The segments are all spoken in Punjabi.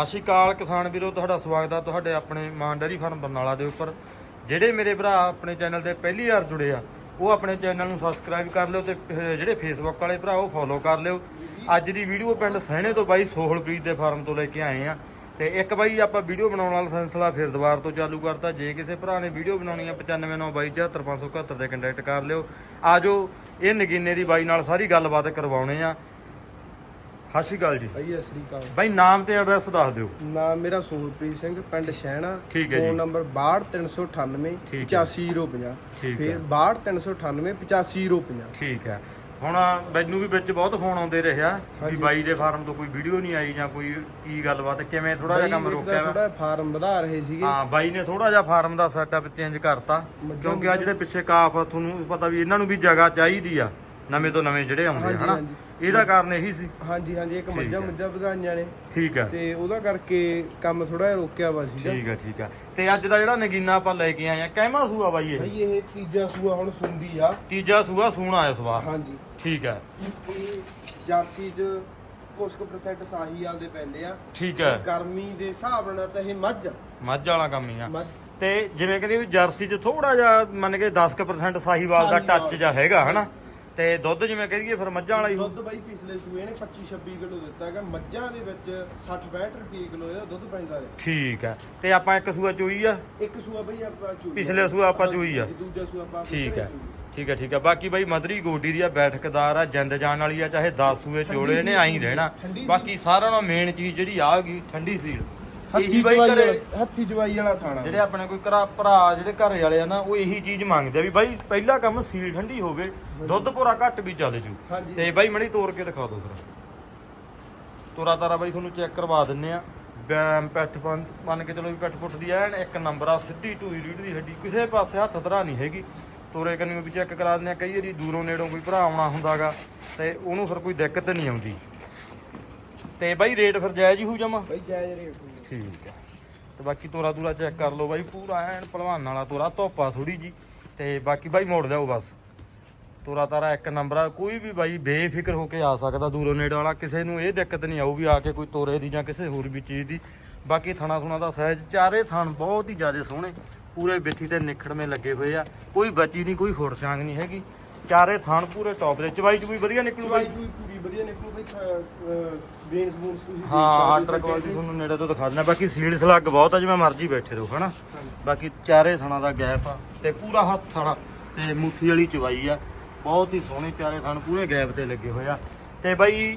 ਸਤਿ ਸ਼੍ਰੀ ਅਕਾਲ ਕਿਸਾਨ ਵੀਰੋ ਤੁਹਾਡਾ ਸਵਾਗਤ ਆ ਤੁਹਾਡੇ ਆਪਣੇ ਮਾਨ ਡੈਰੀ ਫਾਰਮ ਬਰਨਾਲਾ ਦੇ ਉੱਪਰ। ਜਿਹੜੇ ਮੇਰੇ ਭਰਾ ਆਪਣੇ ਚੈਨਲ ਤੇ ਪਹਿਲੀ ਵਾਰ ਜੁੜੇ ਆ ਉਹ ਆਪਣੇ ਚੈਨਲ ਨੂੰ ਸਬਸਕ੍ਰਾਈਬ ਕਰ ਲਿਓ ਤੇ ਅਹ, ਜਿਹੜੇ ਫੇਸਬੁੱਕ ਵਾਲੇ ਭਰਾ ਉਹ ਫੋਲੋ ਕਰ ਲਿਓ। ਅੱਜ ਦੀ ਵੀਡੀਓ ਪਿੰਡ ਸਹਿਣੇ ਤੋਂ ਬਾਈ ਸੋਹਲਪ੍ਰੀਤ ਦੇ ਫਾਰਮ ਤੋਂ ਲੈ ਕੇ ਆਏ ਆ। ਤੇ ਇੱਕ ਬਾਈ ਆਪਾਂ ਵੀਡੀਓ ਬਣਾਉਣ ਵਾਲਾ ਸਿਲਸਿਲਾ ਫਿਰ ਦੁਬਾਰ ਤੋਂ ਚਾਲੂ ਕਰਤਾ। ਜੇ ਕਿਸੇ ਭਰਾ ਨੇ ਵੀਡੀਓ ਬਣਾਉਣੀ ਆ 9592745571 ਤੇ ਕੰਟੈਕਟ ਕਰ ਲਿਓ। ਆਜੋ ਇਹ ਨਗੀਨੇ ਦੀ ਬਾਈ ਨਾਲ ਸਾਰੀ ਗੱਲਬਾਤ ਕਰਵਾਉਣੇ ਆ। ਸਤਿ ਸ਼੍ਰੀ ਅਕਾਲ ਜੀ। ਭਾਈ ਸਤਿ ਸ੍ਰੀ ਅਕਾਲ। ਬਾਈ ਨਾਮ ਤੇ ਐਡਰੈਸ ਦੱਸ ਦਿਓ। ਨਾਮ ਮੇਰਾ ਸੋਹਲਪ੍ਰੀਤ ਸਿੰਘ ਪਿੰਡ ਸ਼ਹਿਣਾ। ਠੀਕ ਹੈ ਜੀ। ਫੋਨ ਨੰਬਰ 62398 ਠੀਕ ਹੈ। 85050 ਠੀਕ ਫਿਰ ਹੈ। 62398 85050 ਠੀਕ ਹੈ। ਹੁਣ ਮੈਨੂੰ ਵੀ ਵਿੱਚ ਬਹੁਤ ਫੋਨ ਆਉਂਦੇ ਰਿਹਾ ਵੀ। ਬਾਈ ਦੇ ਫਾਰਮ ਤੋਂ ਕੋਈ ਵੀਡੀਓ ਨਹੀਂ ਆਈ ਜਾਂ ਕੋਈ ਕੀ ਗੱਲਬਾਤ ਕਿਵੇਂ ਥੋੜਾ ਜਿਹਾ ਕੰਮ ਰੋਕਿਆ ਵਾ? ਥੋੜਾ ਫਾਰਮ ਵਧਾ ਰਹੇ ਸੀਗੇ। ਹਾਂ ਬਾਈ ਨੇ ਥੋੜਾ ਜਿਹਾ ਫਾਰਮ ਦਾ ਸੈਟਅਪ ਚੇਂਜ ਕਰਤਾ। ਕਿਉਂਕਿ ਆ ਜਿਹੜੇ ਪਿੱਛੇ ਕਾਫ ਆ, ਤੁਹਾਨੂੰ ਪਤਾ ਵੀ ਇਹਨਾਂ ਨੂੰ ਵੀ ਜਗ੍ਹਾ ਚਾਹੀਦੀ ਆ। ਨਵੇਂ ਤੋਂ ਨਵੇਂ ਜਿਹੜੇ ਆਉਂਦੇ ਆ, ਹਾਂਜੀ, ਹਨਾ? ਹਾਂਜੀ। ਇਹਦਾ ਕਾਰਨ ਇਹੀ ਸੀ। ਹਾਂਜੀ ਹਾਂਜੀ ਇੱਕ ਮੱਝਾਂ। ਮੱਝਾਂ ਵਧਾਈਆਂ ਨੇ। ਠੀਕ ਹੈ। ਤੇ ਉਹਦਾ ਕਰਕੇ ਕੰਮ ਥੋੜਾ ਜਿਹਾ ਰੋਕਿਆ ਵਾ ਸੀਗਾ। ਠੀਕ ਹੈ ਠੀਕ ਹੈ। ਤੇ ਅੱਜ ਦਾ ਜਿਹੜਾ ਨਗੀਨਾ ਆਪਾਂ ਲੈ ਕੇ ਆਏ ਆ ਕਹਿਮਾ ਸੂਆ ਬਾਈ ਇਹ? ਭਾਈ ਇਹ ਤੀਜਾ ਸੂਆ ਹੁਣ ਸੁੰਦੀ ਆ। ਤੀਜਾ ਸੂਆ ਸੂਣਾ ਇਸ ਵਾਰ। ਹਾਂਜੀ। ਠੀਕ ਹੈ। ਇਹ ਜਾਰਸੀ ਚ ਕੁਝ ਕੁ percent ਸਾਹੀ ਵਾਲ ਦੇ ਪੈਂਦੇ ਆ। ਠੀਕ ਹੈ। ਗਰਮੀ ਦੇ ਹਿਸਾਬ ਨਾਲ ਤਾਂ ਇਹ ਮੱਝ ਆ। ਮੱਝ ਵਾਲਾ ਕੰਮ ਹੀ ਆ। ਮੱਝ। ਤੇ ਜਿਵੇਂ ਕਹਿੰਦੇ ਵੀ ਜਰਸੀ 'ਚ ਥੋੜਾ ਜਿਹਾ ਮੰਨ ਕੇ 10% ਸਾਹੀਵਾਲ ਦਾ ਸਾਹੀਵਾਲ। ਟੱਚ ਜਿਹਾ ਹੈਗਾ ਹਨਾ? ਤੇ ਦੁੱਧ ਜਿਵੇਂ ਕਹੀਏ ਫਿਰ ਮੱਝਾਂ ਵਾਲਾ ਹੀ। ਦੁੱਧ ਬਾਈ ਪਿਛਲੇ ਸੂਏ ਨੇ 25 26 ਕਿਲੋ ਦਿੱਤਾ ਹੈਗਾ। ਮੱਝਾਂ ਦੇ ਵਿੱਚ 60 62 ਰੁਪਏ ਕਿਲੋ ਇਹਦਾ ਦੁੱਧ ਪੈਂਦਾ ਹੈ। ਠੀਕ ਹੈ। ਤੇ ਆਪਾਂ ਇੱਕ ਸੂਆ ਚੋਈ ਆ? ਇੱਕ ਸੂਆ ਬਈ ਆਪਾਂ ਚੂਈ ਪਿਛਲੇ ਸੂਆ ਆਪਾਂ ਚੂਈ ਆ। ਦੂਜਾ ਸੂਆ ਆਪਾਂ ਠੀਕ ਹੈ। ਠੀਕ ਹੈ ਠੀਕ ਹੈ। ਬਾਕੀ ਬਾਈ ਮਦਰੀ ਗੋਡੀ ਦੀ ਆ ਬੈਠਕਦਾਰ ਆ ਜਿੰਦ ਜਾਣ ਵਾਲੀ ਆ ਚਾਹੇ 10 ਸੂਏ ਚੋਲੇ ਨੇ ਆਈ ਰਹਿਣਾ। ਬਾਕੀ ਸਾਰਿਆਂ ਨਾਲੋਂ ਮੇਨ ਚੀਜ਼ ਜਿਹੜੀ ਆ ਗਈ ਠੰਡੀ ਸੀਲ। ਇਹੀ ਹੱਥੀ ਬਾਈ ਜਵਾਈ ਘਰੇ ਵਾਲਾ ਹੱਥੀ ਜਵਾਈ ਵਾਲਾ ਥਾਣਾ। ਜਿਹੜੇ ਆਪਣੇ ਕੋਈ ਘਰਾ ਭਰਾ ਜਿਹੜੇ ਘਰੇ ਵਾਲੇ ਆ ਨਾ ਉਹ ਇਹੀ ਚੀਜ਼ ਮੰਗਦੇ ਆ ਵੀ ਬਾਈ ਪਹਿਲਾ ਕੰਮ ਸੀਲ ਠੰਡੀ ਹੋਵੇ ਦੁੱਧ ਭੋਰਾ ਘੱਟ ਵੀ ਚੱਲ ਜੂ। ਹਾਂਜੀ। ਤੇ ਬਾਈ ਮੜੀ ਤੋੜ ਕੇ ਦਿਖਾ ਦਿਓ ਫਿਰ। ਤੋਰਾ ਤਾਰਾ ਬਾਈ ਤੁਹਾਨੂੰ ਚੈੱਕ ਕਰਵਾ ਦਿੰਨੇ ਆ। ਬੈਮ ਪੈਠ ਬੰਨ ਮੰਨ ਕੇ ਚਲੋ ਵੀ ਪੈਠ ਪੁੱਠ ਦੀ ਐਨ ਇੱਕ ਨੰਬਰ ਆ ਸਿੱਧੀ ਢੂਈ ਰੀੜ ਦੀ ਹੱਡੀ। ਕਿਸੇ ਪਾਸੇ ਹੱਥ ਧਰਾ ਨਹੀਂ ਹੈਗੀ। ਤੋਰੇ ਕੰਨੀ ਵੀ ਚੈੱਕ ਕਰਾ ਦਿੰਨੇ ਆ ਕਈ ਵਾਰੀ ਦੂਰੋਂ ਨੇੜੋਂ ਕੋਈ ਭਰਾ ਆਉਣਾ ਹੁੰਦਾਗਾ ਤੇ ਉਹਨੂੰ ਫਿਰ ਕੋਈ ਦਿੱਕਤ ਨਹੀਂ ਆਉਂਦੀ। ਤੇ ਬਾਈ ਰੇਟ ਫਿਰ ਜਾਇਜ਼ ਹੀ ਹੋ ਜਾਵਾਂ ਬਈ ਜਾਇਜ਼ ਰੇਟ ਹੋਊਗਾ। ਠੀਕ ਹੈ ਤੇ ਬਾਕੀ ਤੋਰਾ ਤੂਰਾ ਚੈੱਕ ਕਰ ਲਓ ਬਾਈ ਪੂਰਾ ਐਨ ਭਲਵਾਨ ਵਾਲਾ ਤੋਰਾ ਧੋਪਾ ਥੋੜੀ ਜੀ। ਤੇ ਬਾਕੀ ਬਾਈ ਮੋੜ ਜਾਓ ਬਸ। ਤੋਰਾ ਤਾਰਾ ਇੱਕ ਨੰਬਰ ਆ ਕੋਈ ਵੀ ਬਾਈ ਬੇਫਿਕਰ ਹੋ ਕੇ ਆ ਸਕਦਾ ਦੂਰੋਂ ਨੇੜੇ ਵਾਲਾ ਕਿਸੇ ਨੂੰ ਇਹ ਦਿੱਕਤ ਨਹੀਂ ਆਊ ਵੀ ਆ ਕੇ ਕੋਈ ਤੋਰੇ ਦੀ ਜਾਂ ਕਿਸੇ ਹੋਰ ਵੀ ਚੀਜ਼ ਦੀ। ਬਾਕੀ ਥਣਾ ਥੁਣਾ ਦਾ ਸਾਈਜ਼ ਚਾਰੇ ਥਣ ਬਹੁਤ ਹੀ ਜ਼ਿਆਦਾ ਸੋਹਣੇ ਪੂਰੇ ਬਿੱਥੀ ਤੇ ਨਿਖੜਵੇਂ ਲੱਗੇ ਹੋਏ ਆ। ਕੋਈ ਬੱਚੀ ਨਹੀਂ ਕੋਈ ਫੁੱਟ ਛਾਂਗ ਨਹੀਂ ਹੈਗੀ। ਚਾਰੇ ਥਣ ਪੂਰੇ ਟੌਪ ਦੇ ਚਵਾਈ ਚੁਈ ਵਧੀਆ ਨਿਕਲੂ ਬਾਈ? ਚਵਾਈ ਚੂਈ ਪੂਰੀ ਵਧੀਆ ਨਿਕਲੂ ਬਈ ਬੇਨਸ ਬੂਨਸ ਤੁਸੀਂ ਹਾਂ ਆਰਡਰ ਕੁਆਲਿਟੀ ਤੁਹਾਨੂੰ ਨੇੜੇ ਤੋਂ ਦਿਖਾ ਦਿੰਦਾ ਬਾਕੀ ਸੀਲ ਸਲੱਗ ਬਹੁਤ ਆ ਜਿਵੇਂ ਮਰਜ਼ੀ ਬੈਠੇ ਰਹੋ ਹਨਾ? ਬਾਕੀ ਚਾਰੇ ਥਣਾ ਦਾ ਗੈਪ ਆ ਤੇ ਪੂਰਾ ਹੱਥ ਥਣਾ ਤੇ ਮੁੱਠੀ ਵਾਲੀ ਚਵਾਈ ਆ। ਬਹੁਤ ਹੀ ਸੋਹਣੇ ਚਾਰੇ ਥਣ ਪੂਰੇ ਗੈਪ ਤੇ ਲੱਗੇ ਹੋਏ ਆ। ਤੇ ਬਾਈ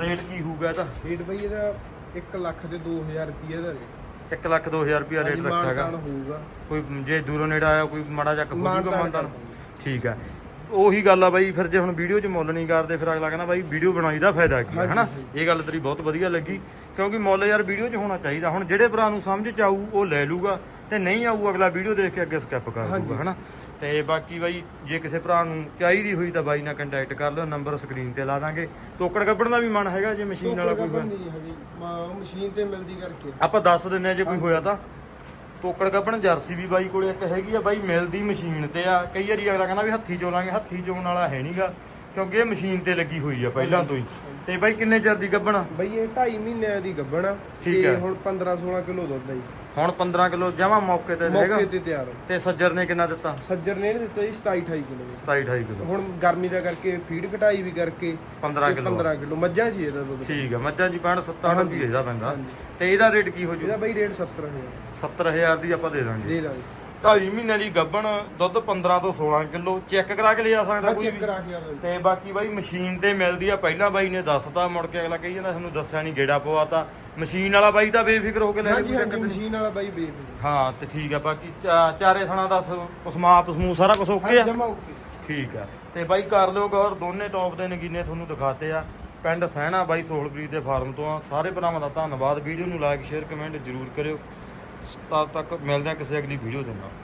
ਰੇਟ ਕੀ ਹੋਊਗਾ ਇਹਦਾ? ਰੇਟ ਬਈ ਇਹਦਾ 1 ਲੱਖ ਦੇ 2000 ਰੁਪਏ ਦਾ ਰੇਟ 1 ਲੱਖ 2000 ਰੁਪਿਆ ਰੇਟ ਹਾਂਜੀ, ਰੱਖਿਆ ਹੈਗਾ। ਮਾਨਤਾਨ ਹੋਊਗਾ। ਕੋਈ ਜੇ ਦੂਰੋਂ ਨੇੜੇ ਆਇਆ ਕੋਈ ਮਾੜਾ ਜਿਹਾ ਮਾਨਤਾਨ ਮੰਨਦਾਨ ਠੀਕ ਆ। ਉਹੀ ਗੱਲ ਆ ਬਾਈ ਫਿਰ ਜੇ ਹੁਣ ਵੀਡੀਓ 'ਚ ਮੁੱਲ ਨਹੀਂ ਕਰਦੇ ਫਿਰ ਅਗਲਾ ਕਹਿੰਦਾ ਬਾਈ ਵੀਡੀਓ ਬਣਾਈ ਦਾ ਫਾਇਦਾ ਕੀ ਹੈ ਹਨਾ? ਇਹ ਗੱਲ ਤੇਰੀ ਬਹੁਤ ਵਧੀਆ ਲੱਗੀ ਕਿਉਂਕਿ ਮੁੱਲ ਯਾਰ ਵੀਡੀਓ 'ਚ ਹੋਣਾ ਚਾਹੀਦਾ। ਹੁਣ ਜਿਹੜੇ ਭਰਾ ਨੂੰ ਸਮਝ 'ਚ ਆਊ ਉਹ ਲੈ ਲੂਗਾ ਤੇ ਨਹੀਂ ਆਊ ਅਗਲਾ ਵੀਡੀਓ ਦੇਖ ਕੇ ਅੱਗੇ ਸਕਿਪ ਕਰ ਦੂਗਾ ਹਨਾ? ਤੇ ਬਾਕੀ ਬਾਈ ਜੇ ਕਿਸੇ ਭਰਾ ਨੂੰ ਚਾਹੀਦੀ ਹੋਈ ਤਾਂ ਬਾਈ ਨਾਲ ਕੰਟੈਕਟ ਕਰ ਲਿਓ ਨੰਬਰ ਸਕਰੀਨ ਤੇ ਲਾ ਦਾਂਗੇ। ਤੋਕੜ ਕੱਪੜ ਦਾ ਵੀ ਮਨ ਹੈਗਾ ਜੇ ਮਸ਼ੀਨ ਵਾਲਾ ਕੋਈ ਮਸ਼ੀਨ ਤੇ ਮਿਲਦੀ ਕਰਕੇ। ਆਪਾਂ ਦੱਸ ਦਿੰਨੇ ਆ ਜੇ ਕੋਈ ਹੋਇਆ ਤਾਂ। ਟੋਕੜ ਕੱਪਣ ਜਰਸੀ ਵੀ ਬਾਈ ਕੋਲੇ ਇੱਕ ਹੈਗੀ ਆ ਬਾਈ ਮਿਲਦੀ ਮਸ਼ੀਨ ਤੇ ਆ। ਕਈ ਵਾਰੀ ਅਗਲਾ ਕਹਿੰਦਾ ਵੀ ਹੱਥੀ ਚੋਲਾਂਗੇ ਹੱਥੀ ਚੋਣ ਵਾਲਾ ਹੈ ਨਹੀਂਗਾ ਕਿਉਂਕਿ ਇਹ ਮਸ਼ੀਨ ਤੇ ਲੱਗੀ ਹੋਈ ਆ ਪਹਿਲਾਂ ਤੋਂ ਹੀ। ਤੇ ਬਾਈ ਕਿੰਨੇ ਚਿਰ ਦੀ ਗੱਭਣ ਬਈ ਇਹ 2.5 ਮਹੀਨਿਆਂ ਦੀ ਗੱਭਣ ਆ। ਠੀਕ ਤੇ ਹੈ। ਹੁਣ 15 16 ਕਿਲੋ ਦੁੱਧ ਆ ਜੀ। ਹੁਣ 15 ਕਿਲੋ ਜਮਾ ਮੌਕੇ ਤੇ ਹੈਗਾ ਮੌਕੇ ਤੇ ਤਿਆਰ ਆ ਤੇ ਸੱਜਰ ਨੇ ਕਿੰਨਾ ਦਿੱਤਾ? ਸੱਜਰ ਨੇ ਇਹਨੇ ਦਿੱਤਾ ਜੀ 27 28 ਕਿਲੋ 27 28 ਕਿਲੋ। ਹੁਣ ਗਰਮੀ ਦਾ ਕਰਕੇ ਫੀਡ ਘਟਾਈ ਵੀ ਕਰਕੇ 15 ਤੇ ਕਿਲੋ। 15 ਕਿਲੋ। ਮੱਝਾਂ ਸੀ ਇਹਦਾ ਦੁੱਧ। ਠੀਕ ਆ ਮੱਝਾਂ ਜੀ 65 70 ਹਾਂਜੀ। ਰੁਪਏ ਇਹਦਾ ਪੈਂਦਾ। ਤੇ ਇਹਦਾ ਰੇਟ ਕੀ ਹੋ ਜੂ? ਇਹਦਾ ਬਈ ਰੇਟ 70000 70000 ਦੀ ਆਪਾਂ ਦੇ ਦਾਂਗੇ। ਦੇ ਦਾਂਗੇ। ਢਾਈ ਮਹੀਨੇ ਦੀ ਗੱਭਣ ਦੁੱਧ 15 ਤੋਂ 16 ਕਿਲੋ ਚੈੱਕ ਕਰਾ ਕੇ ਲਿਆ ਸਕਦਾ ਕੋਈ ਚੈੱਕ ਵੀ। ਕਰਾ ਕੇ ਆਵਾਂ ਤੇ ਬਾਕੀ ਬਾਈ ਮਸ਼ੀਨ ਤੇ ਮਿਲਦੀ ਆ ਪਹਿਲਾਂ ਬਾਈ ਨੇ ਦੱਸਤਾ ਮੁੜ ਕੇ ਅਗਲਾ ਕਹੀ ਜਾਂਦਾ ਸਾਨੂੰ ਦੱਸਿਆ ਨਹੀਂ ਗੇੜਾ ਪਵਾਤਾ। ਮਸ਼ੀਨ ਵਾਲਾ ਬਾਈ ਤਾਂ ਬੇਫਿਕਰ ਹੋ ਕੇ ਲੈ ਹਾਂਜੀ ਹਾਂਜੀ ਨਹੀਂ ਮਸ਼ੀਨ ਵਾਲਾ ਬਾਈ ਬੇਬੀ ਹਾਂ ਤੇ ਠੀਕ ਆ ਬਾਕੀ ਚਾ- ਚਾਰੇ ਥਣਾ ਦਾ ਉਸਮਾਪ ਸਮੂਹ ਸਾਰਾ ਕੁਝ ਓਕੇ ਆ? ਜਮਾ ਓਕੇ। ਠੀਕ ਆ। ਤੇ ਬਾਈ ਕਰ ਲਿਓ ਗੌਰ ਦੋਨੇ ਟੌਪ ਦੇ ਨਗੀਨੇ ਤੁਹਾਨੂੰ ਦਿਖਾਤੇ ਆ। ਪਿੰਡ ਸਹਿਣਾ ਬਾਈ ਸੋਹਲਪ੍ਰੀਤ ਦੇ ਫਾਰਮ ਤੋਂ ਆ। ਸਾਰੇ ਭਰਾਵਾਂ ਦਾ ਧੰਨਵਾਦ। ਵੀਡੀਓ ਨੂੰ ਲਾਈਕ ਸ਼ੇਅਰ ਕਮੈਂਟ ਜ਼ਰੂਰ ਕਰਿਓ। ਤਦ ਤੱਕ ਮਿਲਦੇ ਆ ਕਿਸੇ ਅਗਲੀ ਵੀਡੀਓ ਦੇ ਨਾਲ